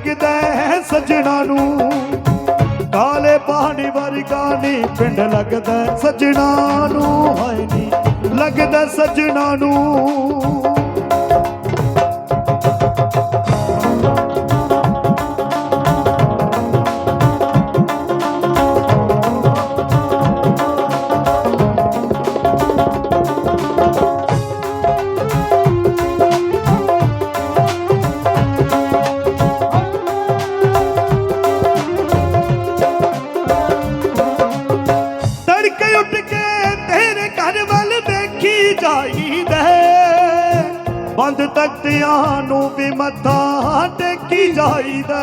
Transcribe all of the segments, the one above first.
ਲੱਗਦਾ ਹੈ ਸੱਜਣਾ ਨੂੰ। ਕਾਲੇ ਪਾਣੀ ਵਰਗਾ ਨੀ ਪਿੰਡ ਲੱਗਦਾ ਹੈ ਸੱਜਣਾ ਨੂੰ। ਹਾਏ ਨੀ ਲੱਗਦਾ ਸੱਜਣਾ ਨੂੰ। ਬੰਦ ਤਖਤਿਆਂ ਨੂੰ ਵੀ ਮੱਥਾ ਟੇਕੀ ਜਾਈਦਾ।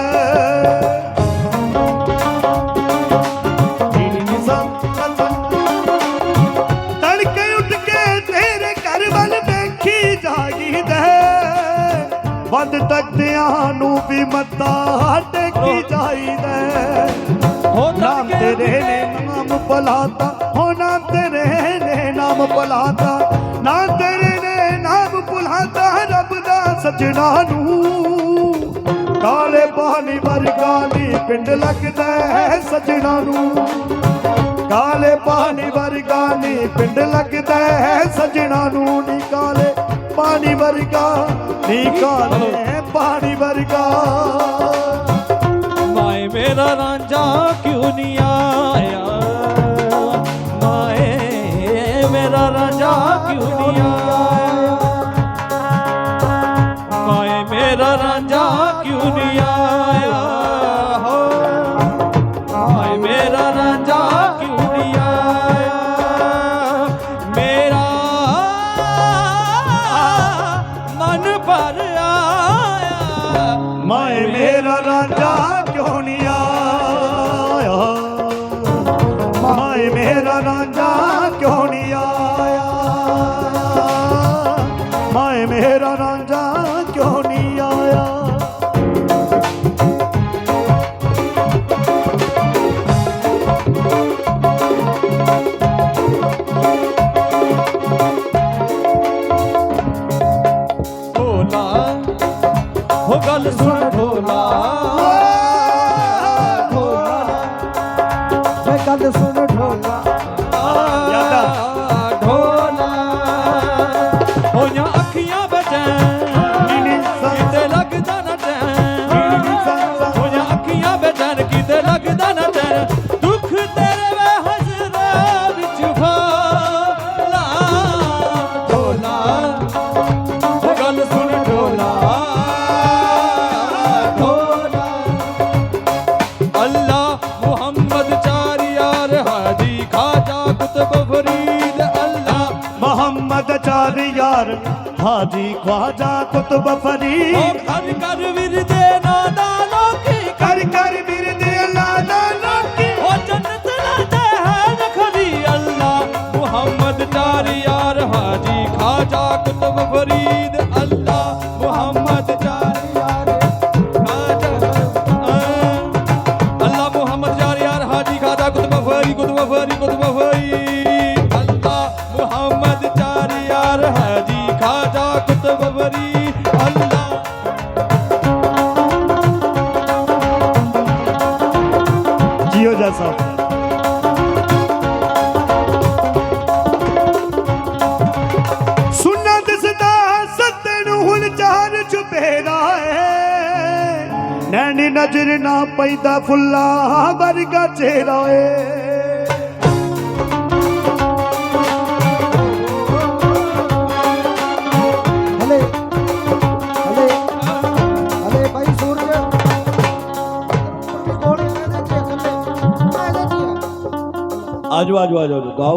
ਤੜਕੇ ਉੱਠ ਕੇ ਤੇਰੇ ਘਰ ਵੱਲ ਦੇਖੀ ਜਾਈਦਾ। ਬੰਦ ਤਖਤਿਆਂ ਨੂੰ ਵੀ ਮੱਥਾ ਟੇਕੀ ਜਾਈਦਾ ਹੈ। ਨਾਮ ਤੇਰੇ ਨੇ ਨਾਮ ਬੁਲਾਤਾ ਹੋ ਨਾਮ ਤੇਰੇ ਨੇ ਨਾਮ ਬੁਲਾਤਾ ਨਾਮ ਸਜਣਾ ਨੂੰ। ਕਾਲੇ ਪਾਣੀ ਵਰਗਾ ਨੀ ਪਿੰਡ ਲੱਗਦਾ ਹੈ ਸਜਣਾ ਨੂੰ। ਕਾਲੇ ਪਾਣੀ ਵਰਗਾ ਨੀ ਪਿੰਡ ਲੱਗਦਾ ਹੈ ਸਜਣਾ ਨੂੰ। ਨੀ ਕਾਲੇ ਪਾਣੀ ਵਰਗਾ, ਨੀ ਕਾਲੇ ਪਾਣੀ ਵਰਗਾ। ਮਾਏ ਮੇਰਾ ਰਾਂਝਾ ਕਿਉਂ ਨਹੀਂ ਆਇਆ? ਮਾਏ ਮੇਰਾ ਰਾਂਝਾ ਕਿਉਂ ਨਹੀਂ ਆਇਆ? ਮਾਏ ਮੇਰਾ ਰਾਂਝਾ ਕਿਉਂ ਨਹੀਂ ਆਇਆ? ਢੋਲਾ ਹੋ ਗੱਲ ਸੁਣ ਢੋਲਾ। ਮੁਹੰਮਦ ਚਾਰ ਯਾਰ ਹਾਜੀ ਖਵਾਜਾ ਕੁਤਬ ਉਹ ਫਰੀਦ ਕਰ ਕਰ ਵਿਰਦੇ ਨਾਦਾ ਲੋਕੀ ਕਰ ਕਰ ਬਿਰਦੇ ਅੱਲਾ ਦਾ ਲੋਕੀ। ਉਹ ਜੰਨਤ ਲਾਦੇ ਹੈ ਨਖਰੀ ਅੱਲਾ। ਮੁਹੰਮਦ ਚਾਰ ਯਾਰ ਹਾਜੀ ਖਾਜਾ ਕੁਤਬ ਅੱਲਾ। ਜੀਓ ਜੈਸਾ ਸੁਣਨਾ ਦਿਸਦਾ ਸੱਤੇ ਨੂੰ ਹੁਣ ਚਾਰ ਚੁਪੇਰਾ ਏ। ਨੈਣੀ ਨਜ਼ਰ ਨਾ ਪੈਦਾ ਫੁੱਲਾ ਵਰਗਾ ਚਿਹਰਾ ਏ। ਆਜੋ ਆਜੋ ਆਜੋ ਗਾਓ